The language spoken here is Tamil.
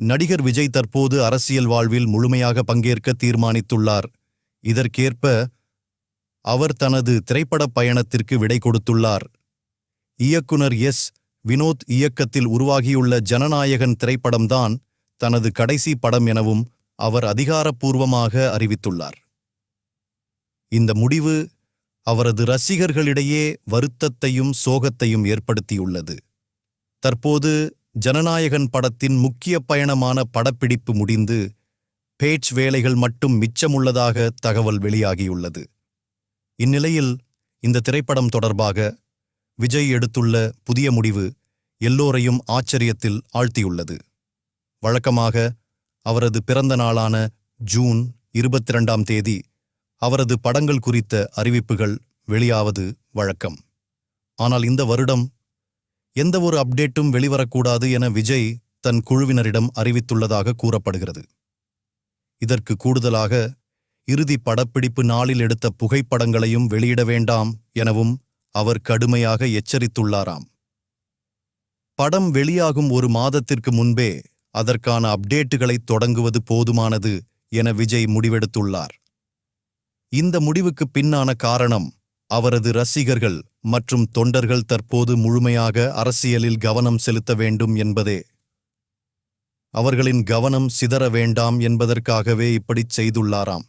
நடிகர் விஜய் தற்போது அரசியல் வாழ்வில் முழுமையாக பங்கேற்க தீர்மானித்துள்ளார். இதற்கேற்ப அவர் தனது திரைப்படப் பயணத்திற்கு விடை கொடுத்துள்ளார். இயக்குனர் எஸ். வினோத் இயக்கத்தில் உருவாகியுள்ள ஜனநாயகன் திரைப்படம்தான் தனது கடைசி படம் எனவும் அவர் அதிகாரப்பூர்வமாக அறிவித்துள்ளார். இந்த முடிவு அவரது ரசிகர்களிடையே வருத்தத்தையும் சோகத்தையும் ஏற்படுத்தியுள்ளது. தற்போது ஜனநாயகன் படத்தின் முக்கிய பயணமான படப்பிடிப்பு முடிந்து பேச் வேலைகள் மட்டும் மிச்சமுள்ளதாக தகவல் வெளியாகியுள்ளது. இந்நிலையில் இந்த திரைப்படம் தொடர்பாக விஜய் எடுத்துள்ள புதிய முடிவு எல்லோரையும் ஆச்சரியத்தில் ஆழ்த்தியுள்ளது. வழக்கமாக அவரது பிறந்த நாளான ஜூன் இருபத்தி ரெண்டாம் தேதி அவரது படங்கள் குறித்த அறிவிப்புகள் வெளியாவது வழக்கம். ஆனால் இந்த வருடம் எந்த ஒரு அப்டேட்டும் வெளிவரக்கூடாது என விஜய் தன் குழுவினரிடம் அறிவித்துள்ளதாக கூறப்படுகிறது. இதற்கு கூடுதலாக இறுதி படப்பிடிப்பு நாளில் எடுத்த புகைப்படங்களையும் வெளியிட வேண்டாம் எனவும் அவர் கடுமையாக எச்சரித்துள்ளாராம். படம் வெளியாகும் ஒரு மாதத்திற்கு முன்பே அதற்கான அப்டேட்டுகளை தொடங்குவது போதுமானது என விஜய் முடிவெடுத்துள்ளார். இந்த முடிவுக்கு பின்னான காரணம் அவரது ரசிகர்கள் மற்றும் தொண்டர்கள் தற்போது முழுமையாக அரசியலில் கவனம் செலுத்த வேண்டும் என்பதே. அவர்களின் கவனம் சிதற வேண்டாம் என்பதற்காகவே இப்படிச் செய்துள்ளாராம்.